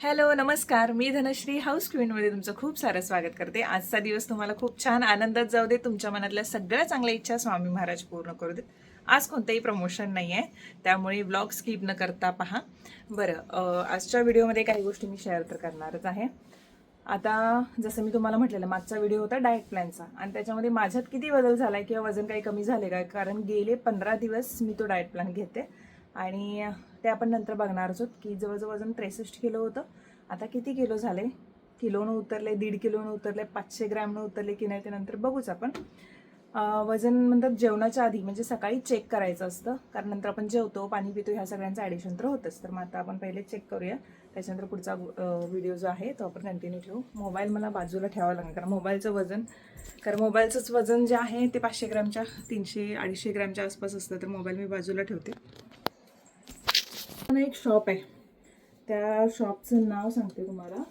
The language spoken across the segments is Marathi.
हॅलो नमस्कार. मी धनश्री हाऊस क्वीनमध्ये तुमचं खूप सारं स्वागत करते. आजचा दिवस तुम्हाला खूप छान आनंदात जाऊ दे. तुमच्या मनातल्या सगळ्या चांगल्या इच्छा स्वामी महाराज पूर्ण करू देत आज कोणतंही प्रमोशन नाही आहे त्यामुळे ब्लॉग स्किप न करता पहा. बरं आजच्या व्हिडिओमध्ये काही गोष्टी मी शेअर तर करणारच आहे. आता जसं मी तुम्हाला म्हटलेलं मागचा व्हिडिओ होता डाएट प्लॅनचा आणि त्याच्यामध्ये माझ्यात किती बदल झाला आहे किंवा वजन काही कमी झाले काय कारण गेले पंधरा दिवस मी तो डाएट प्लॅन घेते. आणि ते आपण नंतर बघणारच आहोत की जवळजवळ वजन त्रेसष्ट किलो होतं. आता किती किलो झाले? किलोनं उतरले दीड किलोनं उतरले पाचशे ग्रॅमनं उतरले की नाही ते नंतर बघूच आपण. वजन म्हणतात जेवणाच्या आधी म्हणजे सकाळी चेक करायचं असतं. कारण नंतर आपण जेवतो पाणी पितो ह्या सगळ्यांचं ॲडिशन तर होतंच. तर मग आता आपण पहिले चेक करूया. त्याच्यानंतर पुढचा व्हिडिओ जो आहे तो आपण कंटिन्यू ठेवू. मोबाईल मला बाजूला ठेवावा लागेल कारण मोबाईलचं वजन कारण मोबाईलचंच वजन जे आहे ते पाचशे ग्रॅमच्या तीनशे अडीचशे ग्रॅमच्या आसपास असतं. तर मोबाईल मी बाजूला ठेवते. एक शॉप आहे. त्या शॉपचं नाव सांगते तुम्हाला.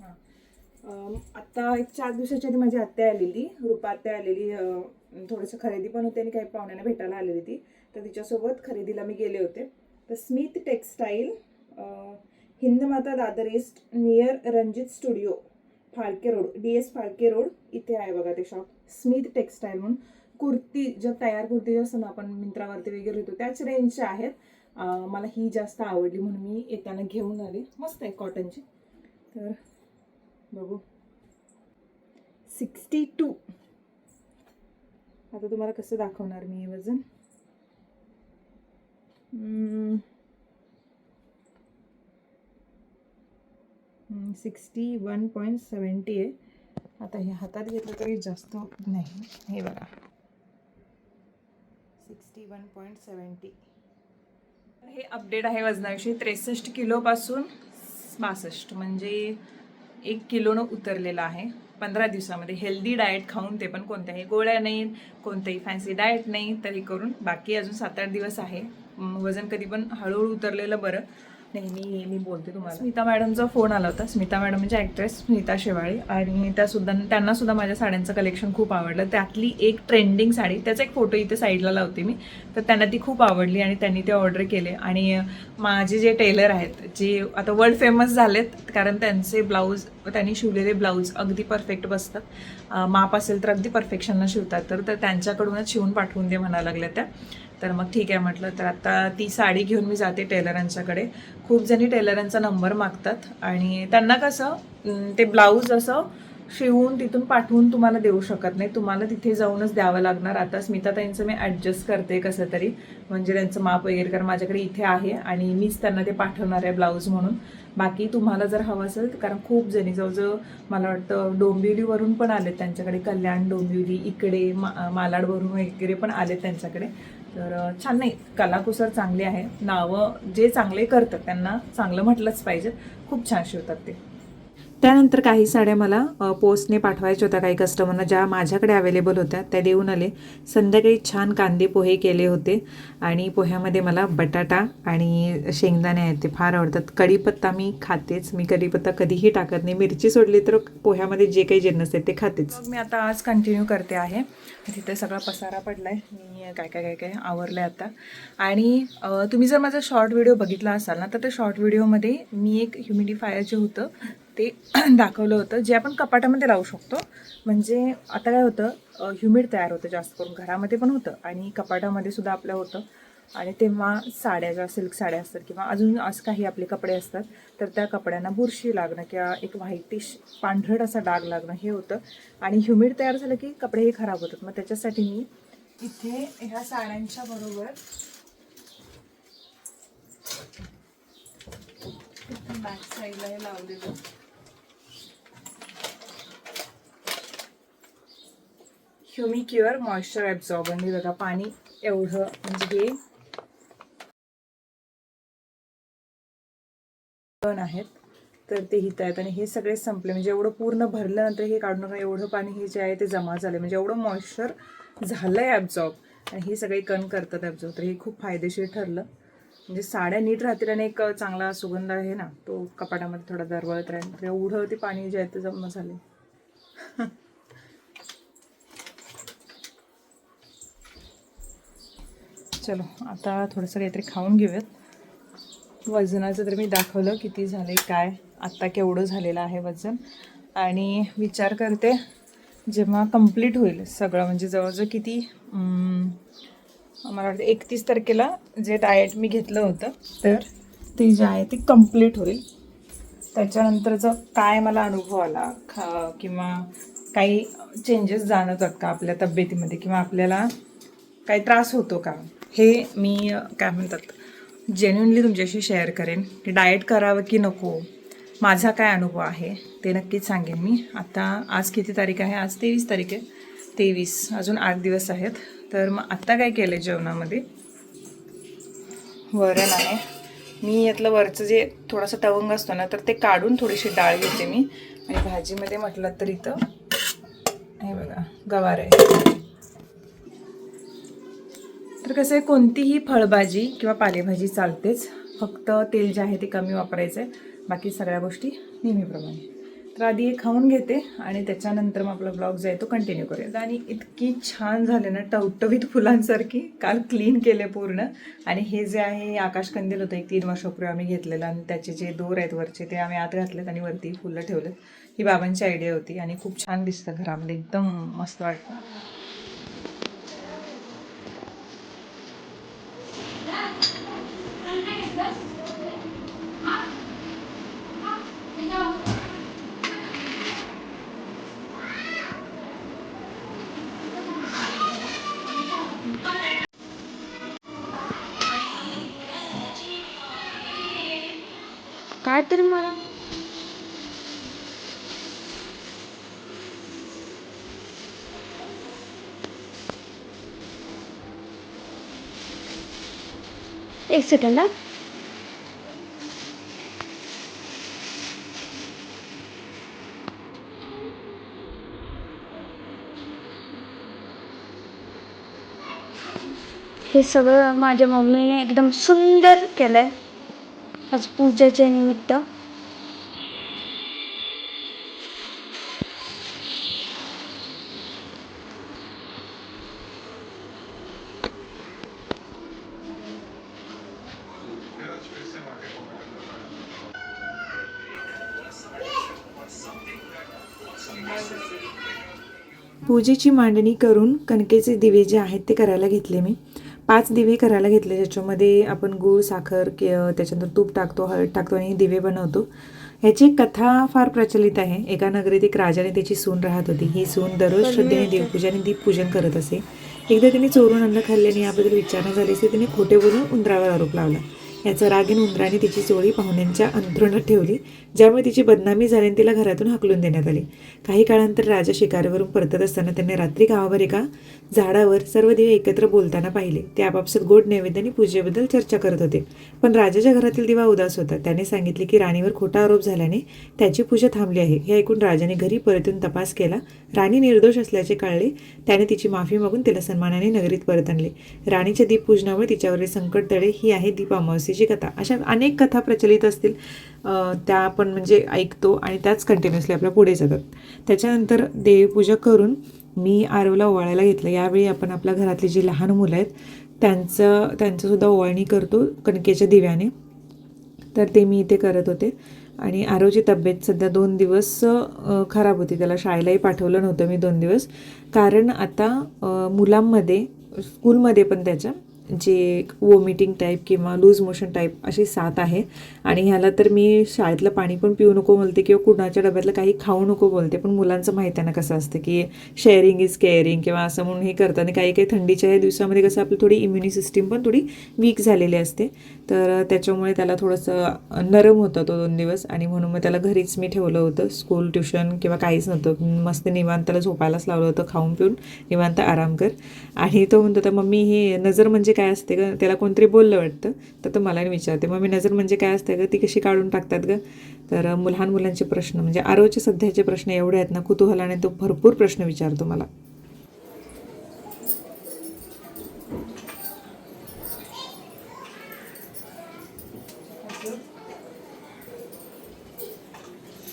हां. आत्ता एक चार दिवसाच्या आधी माझी आत्या आलेली. रुपा आत्या आलेली. थोडंसं खरेदी पण होते आणि काही पाहुण्यांना भेटायला आलेली ती तर तिच्यासोबत खरेदीला मी गेले होते. तर Smith textile Hindmata Dadar east near Ranjit studio Phalke road D S Phalke road इथे आहे बघा ते शॉप. स्मिथ टेक्स्टाईल म्हणून. कुर्ती ज्या तयार कुर्ती ज्या ना आपण मिंत्रावरती वगैरे घेतो त्याच रेंजच्या आहेत. मला ही जास्त आवडली म्हणून मी येताना घेऊन आले. मस्त आहे कॉटनची तर बघू. सिक्स्टी टू आता तुम्हाला कसं दाखवणार मी हे वजन? सिक्स्टी वन पॉईंट सेवन्टी आहे. आता हे हातात घेतलं तरी जास्त नाही. हे बघा. सिक्स्टी वन पॉईंट सेवन्टी हे अपडेट आहे वजनाविषयी. त्रेसष्ट किलोपासून बासष्ट म्हणजे एक किलोनं उतरलेलं आहे. पंधरा दिवसामध्ये हेल्दी डाएट खाऊन ते पण कोणत्याही गोळ्या नाहीत कोणत्याही फॅन्सी डाएट नाही तरी करून बाकी अजून सात आठ दिवस आहे. वजन कधी पण हळूहळू उतरलेलं बरं. नेहमी मी बोलते तुम्हाला. स्मिता मॅडमचा फोन आला होता. स्मिता मॅडम म्हणजे ॲक्ट्रेस स्मिता शेवाळी आणि त्या सुद्धा त्यांना सुद्धा माझ्या साड्यांचं कलेक्शन खूप आवडलं. त्यातली एक ट्रेंडिंग साडी त्याचा एक फोटो इथे साईडला लावते मी. तर त्यांना ती खूप आवडली आणि त्यांनी ते ऑर्डर केले. आणि माझे जे टेलर आहेत जे आता वर्ल्ड फेमस झालेत कारण त्यांचे ब्लाऊज त्यांनी शिवलेले ब्लाऊज अगदी परफेक्ट बसतात. माप असेल तर अगदी परफेक्शनला शिवतात. तर तर त्यांच्याकडूनच शिवून पाठवून दे म्हणा लागल्या त्या. तर मग ठीक आहे म्हटलं तर आता ती साडी घेऊन मी जाते टेलरांच्याकडे. खूप जणी टेलरांचा नंबर मागतात आणि त्यांना कसं ते ब्लाऊज असं शिवून तिथून पाठवून तुम्हाला देऊ शकत नाही. तुम्हाला तिथे जाऊनच द्यावं लागणार. आता त्यांचं मी ॲडजस्ट करते कसं तरी. म्हणजे त्यांचं माप वगैरे कारण माझ्याकडे इथे आहे आणि मीच त्यांना ते पाठवणार आहे ब्लाऊज म्हणून. बाकी तुम्हाला जर हवं असेल कारण खूप जणी जवळजवळ मला वाटतं डोंबिवलीवरून पण आले त्यांच्याकडे. कल्याण डोंबिवली इकडे मा मालाडवरून वगैरे पण आले त्यांच्याकडे. तर छान नाही. कलाकुसर चांगली आहे नावं जे चांगले करतात त्यांना चांगलं म्हटलंच पाहिजे. खूप छान शिवतात ते. त्यानंतर काही साड्या मला पोस्टने पाठवायच्या होत्या काही कस्टमरना ज्या माझ्याकडे अवेलेबल होत्या. त्या देऊन आले. संध्याकाळी छान कांदे पोहे केले होते आणि पोह्यामध्ये मला बटाटा आणि शेंगदाणे आहेत ते फार आवडतात. कढीपत्ता मी खातेच. मी कढीपत्ता कधीही टाकत नाही. मिरची सोडली तर पोह्यामध्ये जे काही जिन्नस आहेत ते खातेच. मी आता आज कंटिन्यू करते आहे. तिथे सगळा पसारा पडला आहे मी काय काय काय काय आवरलं आहे आता. आणि तुम्ही जर माझा शॉर्ट व्हिडिओ बघितला असाल ना तर त्या शॉर्ट व्हिडिओमध्ये मी एक ह्युमिडिफायर जे होतं ते दाखवलं होतं. जे आपण कपाटामध्ये लावू शकतो म्हणजे आता काय होतं ह्युमिड तयार होतं जास्त करून. घरामध्ये पण होतं आणि कपाटामध्ये सुद्धा आपलं होतं. आणि तेव्हा साड्या ज्या सिल्क साड्या असतात किंवा अजून असं काही आपले कपडे असतात तर त्या कपड्यांना बुरशी लागणं किंवा एक व्हाईटिश पांढरट असा डाग लागणं हे होतं. आणि ह्युमिड तयार झालं की कपडे हे खराब होतात. मग त्याच्यासाठी मी इथे ह्या साड्यांच्या बरोबर बॅक साईडला हे लावलेलं. ह्युमिक्युअर मॉइश्चर ॲब्झॉर्ब म्हणजे बघा पाणी एवढं म्हणजे हे पण आहेत. तर ते हित आहेत आणि हे सगळे संपले. म्हणजे एवढं पूर्ण भरल्यानंतर हे काढून नका. एवढं पाणी हे जे आहे ते जमा झालं म्हणजे एवढं मॉइश्चर झालं आहे ॲब्झॉर्ब आणि हे सगळे कण करतात ॲब्झॉर्ब तर हे खूप फायदेशीर ठरलं. म्हणजे साड्या नीट राहतील आणि एक चांगला सुगंध आहे ना तो कपाटामध्ये थोडा दरवळत राहील. तर एवढं ते पाणी जे आहे ते जमा झाले चलो आता थोडंसं काहीतरी खाऊन घेऊयात. वजनाचं तर मी दाखवलं किती झाले काय आत्ता केवढं झालेलं आहे वजन. आणि विचार करते जेव्हा कंप्लीट होईल सगळं म्हणजे जवळजवळ किती मला वाटतं एकतीस तारखेला जे डाएट मी घेतलं होतं तर ती जे आहे ती कंप्लीट होईल. त्याच्यानंतरचं काय मला अनुभव आला खा किंवा काही चेंजेस जाणवतात का आपल्या तब्येतीमध्ये किंवा आपल्याला काही त्रास होतो का? हे मी काय म्हणतात जेन्युनली तुमच्याशी शेअर करेन. की डाएट करावं की नको माझा काय अनुभव आहे ते नक्कीच सांगेन मी. आता आज किती तारीख आहे? आज तेवीस तारीख आहे. तेवीस अजून आठ दिवस आहेत. तर मग आत्ता काय केलं जेवणामध्ये? वरण आहे. मी यातलं वरचं जे थोडंसं तवंग असतो ना तर ते काढून थोडीशी डाळ घेते मी. आणि भाजीमध्ये म्हटलं तर इथं हे बघा गवार आहे. तर कसं आहे कोणतीही फळभाजी किंवा पालेभाजी चालतेच. फक्त तेल जे आहे ते कमी वापरायचं आहे बाकी सगळ्या गोष्टी नेहमीप्रमाणे. तर आधी हे खाऊन घेते आणि त्याच्यानंतर मग आपला ब्लॉग जो आहे तो कंटिन्यू करूया. आणि इतकी छान झाले ना टवटवीत फुलांसारखी. काल क्लीन केले पूर्ण. आणि हे जे आहे हे आकाश कंदील होतं. एक तीन वर्षापूर्वी आम्ही घेतलेलं आणि त्याचे जे दोर आहेत वरचे ते आम्ही आत घातलेत आणि वरती फुलं ठेवलेत. ही बाबांची आयडिया होती आणि खूप छान दिसतं घरामध्ये. एकदम मस्त वाटतं. काय तरी मला एक सेकंड हा. हे सगळं माझ्या मम्मीने एकदम सुंदर केलंय. आज पूजेच्या निमित्त. पूजेची मांडणी करून कणकेचे दिवे जे आहेत ते करायला घेतले मी. पाच दिवे करायला घेतले ज्याच्यामध्ये आपण गूळ साखर के त्याच्यानंतर तूप टाकतो हळद टाकतो आणि दिवे बनवतो. ह्याची कथा फार प्रचलित आहे. एका नगरीत एक राजाने त्याची सून राहत होती. ही सून दररोज श्रद्धेने देवपूजा आणि दीपपूजन करत असे. एकदा तिने चोरून अन्न खाल्ल्याने याबद्दल विचारणा झाली असते तिने खोटे बोलून उंदरावर आरोप लावला. याचा रागीन उंदराने तिची चोळी पाहुण्यांच्या अंथरुणात ठेवली ज्यामुळे तिची बदनामी झाली आणि तिला घरातून हाकलून देण्यात आली. काही काळानंतर राजा शिकारीवरून परतत असताना त्यांनी रात्री गावावर एका झाडावर सर्व दिवे एकत्र बोलताना पाहिले. ते आपापसात गोड नैवेद्य आणि पूजेबद्दल चर्चा करत होते. पण राजाच्या घरातील दिवा उदास होता. त्याने सांगितले की राणीवर खोटा आरोप झाल्याने त्याची पूजा थांबली आहे. हे ऐकून राजाने घरी परतून तपास केला. राणी निर्दोष असल्याचे कळले. त्याने तिची माफी मागून तिला सन्मानाने नगरीत परत आणले राणीच्या दीपपूजनामुळे तिच्यावरील संकट तळे ही आहे दीप अमावस्येची कथा अशा अनेक कथा प्रचलित असतील त्या आपण म्हणजे ऐकतो आणि त्याच कंटिन्युअसली आपल्या पुढे जातात. त्याच्यानंतर देवपूजा करून मी आरवला ओवाळायला घेतलं. यावेळी आपण आपल्या घरातली जी लहान मुलं आहेत त्यांचं त्यांचंसुद्धा ओवाळणी करतो कणकेच्या दिव्याने. तर ते मी इथे करत होते. आणि आरोची तब्येत सध्या दोन दिवस खराब होती. त्याला शाळेलाही पाठवलं नव्हतं मी दोन दिवस. कारण आता मुलांमध्ये स्कूलमध्ये पण त्याच्या जे वोमिटिंग टाईप किंवा लूज मोशन टाईप अशी साथ आहे. आणि ह्याला तर मी शाळेतलं पाणी पण पिऊ नको बोलते किंवा कुणाच्या डब्यातलं काही खाऊ नको बोलते. पण मुलांचं माहिती आहे ना कसं असतं की शेअरिंग इज केअरिंग किंवा असं म्हणून हे करतं आणि काही काही थंडीच्या या दिवसामध्ये कसं आपली थोडी इम्युनी सिस्टीम पण थोडी वीक झालेली असते. तर त्याच्यामुळे त्याला थोडंसं नरम होतं तो दोन दिवस. आणि म्हणून मग त्याला घरीच मी ठेवलं होतं. स्कूल ट्युशन किंवा काहीच नव्हतं. मस्त निवांत त्याला झोपायलाच लावलं होतं खाऊन पिऊन. निवांत आराम कर. आणि तो म्हणतो तर मम्मी हे नजर म्हणजे काय असते ग? त्याला कोणतरी बोललं वाटतं. तर तो मला विचारते. मम्मी नजर म्हणजे काय असते ग? ती कशी काढून टाकतात ग? तर लहान मुलांचे प्रश्न म्हणजे आरोचे सध्याचे प्रश्न एवढे आहेत ना कुतूहलाने तो भरपूर प्रश्न विचारतो मला.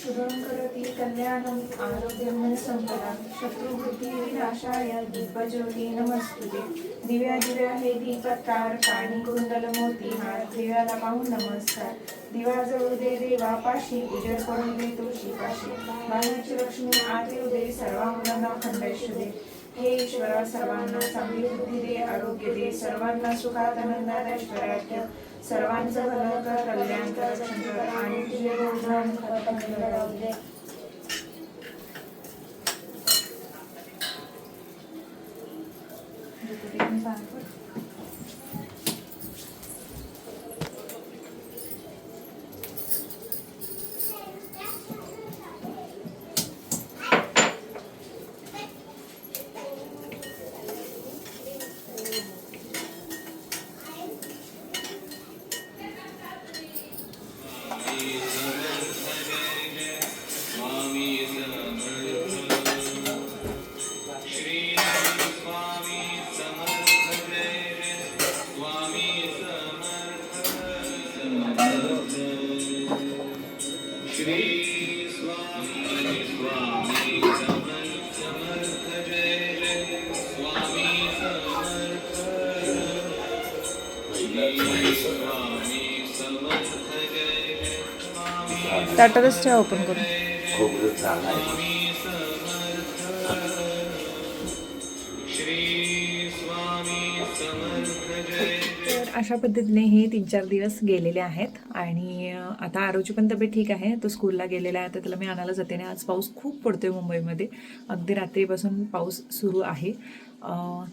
शुभं करोति संपदा. शत्रुबुद्धिविनाशाय दिग्गज्योती नमस्तुते. दिव्या दिव्या हे दीपत्कार काणी कुंडल मोती हार दिव्याला पाहून नमस्कार. दिवा जळू दे देवापाशी उजेड पडून दे तुळशीपाशी बाहेरची लक्ष्मी आत येऊ दे सर्व मुलांना खंडेशू दे. हे ईश्वरा सर्वांना चांगली बुद्धी दे आरोग्य दे सर्वांना सुखात आनंदात ऐश्वर्यात ठेव. सर्वांचं भलं कर कल्याण कर आणि तुझे 明白. ताटातच ठेवा ओपन करून. चांगला आहे. तर अशा पद्धतीने हे तीन चार दिवस गेलेले आहेत. आणि आता आरोची पण तब्येत ठीक आहे. तो स्कूलला गेलेला आहे. तर त्याला मी आणायला जाते आणि आज पाऊस खूप पडतोय मुंबईमध्ये. अगदी रात्रीपासून पाऊस सुरू आहे.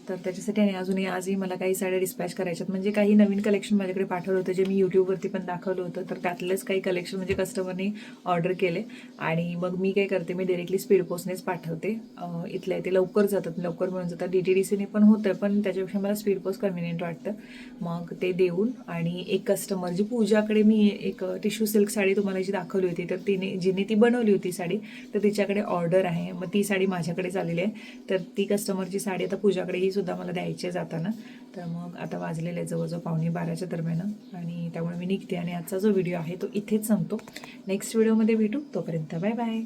तर त्याच्यासाठी आणि अजूनही आजही मला काही साड्या डिस्पॅच करायच्यात. म्हणजे काही नवीन कलेक्शन माझ्याकडे पाठवलं होतं. जे मी यूट्यूबवरती पण दाखवलं होतं. तर त्यातलेच काही कलेक्शन म्हणजे कस्टमरने ऑर्डर केले. आणि मग मी काय करते मी डिरेक्टली स्पीड पोस्टनेच पाठवते. इथल्या इथे लवकर जातात. लवकर मिळून जातात. डी टी डी सीने पण होतं पण त्याच्यापेक्षा मला स्पीड पोस्ट कन्व्हिनियंट वाटतं. मग ते देऊन आणि एक कस्टमर जी पूजाकडे मी एक टिश्यू सिल्क साडी तुम्हाला जी दाखवली होती तर तिने जिने ती बनवली होती साडी तर तिच्याकडे ऑर्डर आहे. मग ती साडी माझ्याकडे आलेली आहे. तर ती कस्टमरची साडी आता पूजाकडे ही सुद्धा मला द्यायची आहे जाताना. तर मग आता वाजलेलं आहे जवळजवळ पावणे बाराच्या दरम्यान आणि त्यामुळे मी निघते आणि आजचा जो व्हिडिओ आहे तो इथेच संपतो. नेक्स्ट व्हिडिओमध्ये भेटू. तोपर्यंत बाय बाय.